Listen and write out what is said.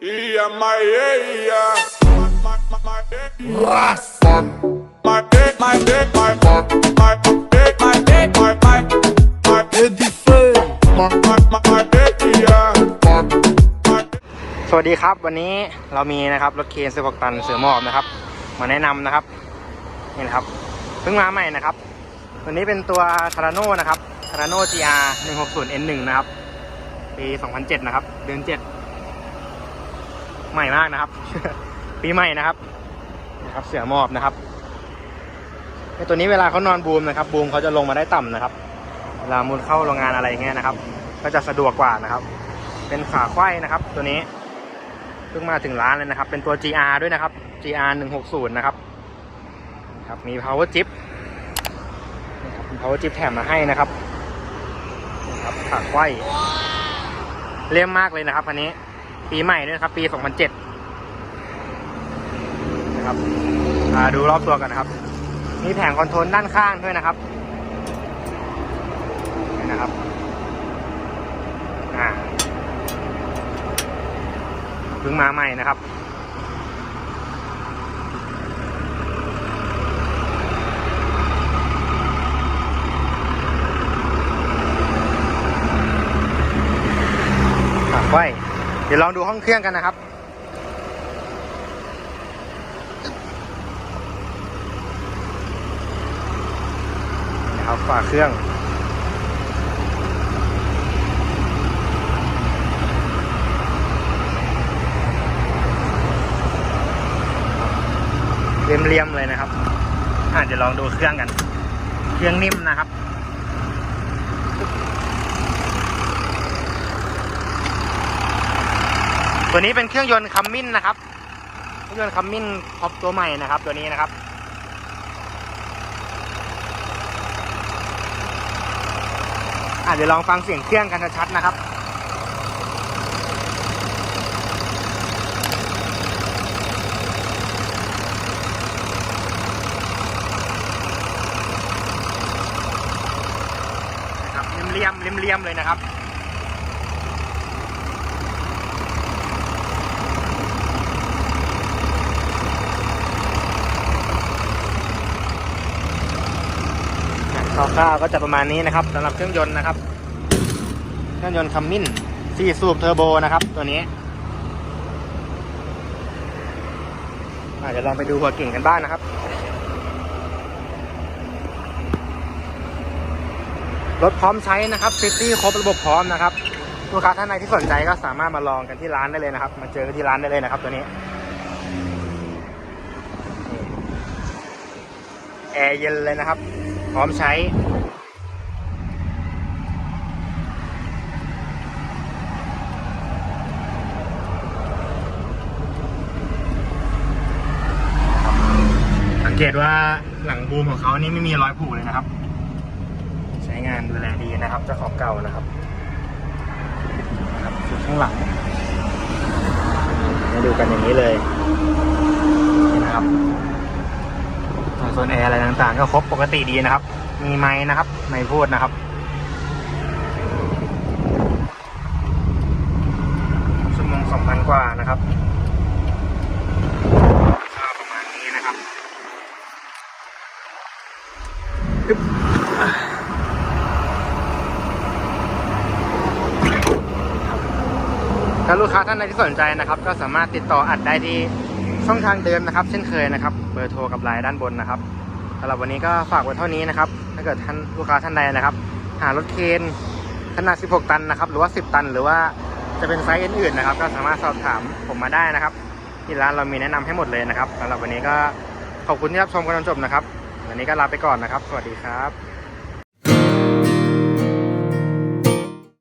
Yeah, my yeah, yeah. My, my, my, yeah. My dick, my dick, my, my, my dick, my dick, my, my, my dick, my, my, my, my dick, yeah. My สวัสดีครับวันนี้เรามีนะครับรถเคน16ตันเสือหมอบนะครับ มาแนะนำนะครับนี่นะครับเพิ่งมาใหม่นะครับ ตัวนี้เป็นตัวคาราโน่นะครับคาราโน่ GR 160 N1 นะครับปี 2007 นะครับ เดือน 7 ใหม่มากนะครับ ปีใหม่นะครับนะครับ เสือมอบนะครับไอตัวนี้เวลาเขานอนบูมนะครับ บูมเขาจะลงมาได้ต่ำนะครับเวลามุดเข้าโรงงานอะไรเงี้ยนะครับ ก็จะสะดวกกว่านะครับ เป็นขาไขว้นะครับ ตัวนี้เพิ่งมาถึงร้านเลยนะครับ เป็นตัว GR ด้วยนะครับ GR 160นะครับครับมี power chip นะครับ power chip แถมมาให้นะครับนี่ครับขาไขว้เลี่ยมมากเลยนะครับอันนี้ ปีใหม่ด้วยครับ ปี 2007 นะครับดูรอบตัวกันนะครับ มีแผงคอนโทรลด้านข้างด้วยนะครับนี่นะครับอ่าเพิ่งมาใหม่นะครับ ฝากไว้ เดี๋ยวลองดูห้องเครื่องกันนะครับ นะครับฝาเครื่องเรียมๆเลยนะครับอะเดี๋ยวลองดูเครื่องกัน เครื่องนิ่มนะครับ ตัวนี้เป็นเครื่องยนต์คัมมินนะครับ เครื่องยนต์คัมมินท็อปตัวใหม่นะครับ ตัวนี้นะครับอะเดี๋ยวลองฟังเสียงเครื่องกันชัดๆนะครับนะครับเลี่ยมเลี่ยมเลยนะครับ คร่าวๆก็จะประมาณนี้นะครับสำหรับเครื่องยนต์นะครับ เครื่องยนต์คัมมินสี่สูบเทอร์โบนะครับ ตัวนี้อาจจะเดี๋ยวลองไปดูหัวเก่งกันบ้างนะครับ รถพร้อมใช้นะครับซิตี้ครบระบบพร้อมนะครับลูกค้าท่านใดที่สนใจก็สามารถมาลองกันที่ร้านได้เลยนะครับ มาเจอกันที่ร้านได้เลยนะครับ ตัวนี้แอร์เย็นเลยนะครับ พร้อมใช้ สังเกตว่าหลังบูมของเขานี่ไม่มีรอยผุเลยนะครับ ใช้งานดูแลดีนะครับเจ้าของเก่านะครับนะครับดูข้างหลังให้ดูกันอย่างนี้เลยนะครับ โซนแอร์อะไรต่างๆ ก็ครบปกติดีนะครับ มีไม้นะครับไม่พูดนะครับชั่วโมงสองพันกว่านะครับประมาณนี้นะครับถ้าลูกค้าท่านใดที่สนใจนะครับ ก็สามารถติดต่ออัดได้ที่ ช่องทางเดิมนะครับ เช่นเคยนะครับ เบอร์โทรกับไลน์ด้านบนนะครับสำหรับวันนี้ก็ฝากไว้เท่านี้นะครับ ถ้าเกิดท่านลูกค้าท่านใดนะครับ หารถเคนขนาด 16 ตันนะครับ หรือว่า 10 ตัน หรือว่าจะเป็นไซส์อื่นๆนะครับ ก็สามารถสอบถามผมมาได้นะครับ ที่ร้านเรามีแนะนำให้หมดเลยนะครับสำหรับวันนี้ก็ขอบคุณที่รับชมกันจนจบนะครับ วันนี้ก็ลาไปก่อนนะครับ สวัสดีครับ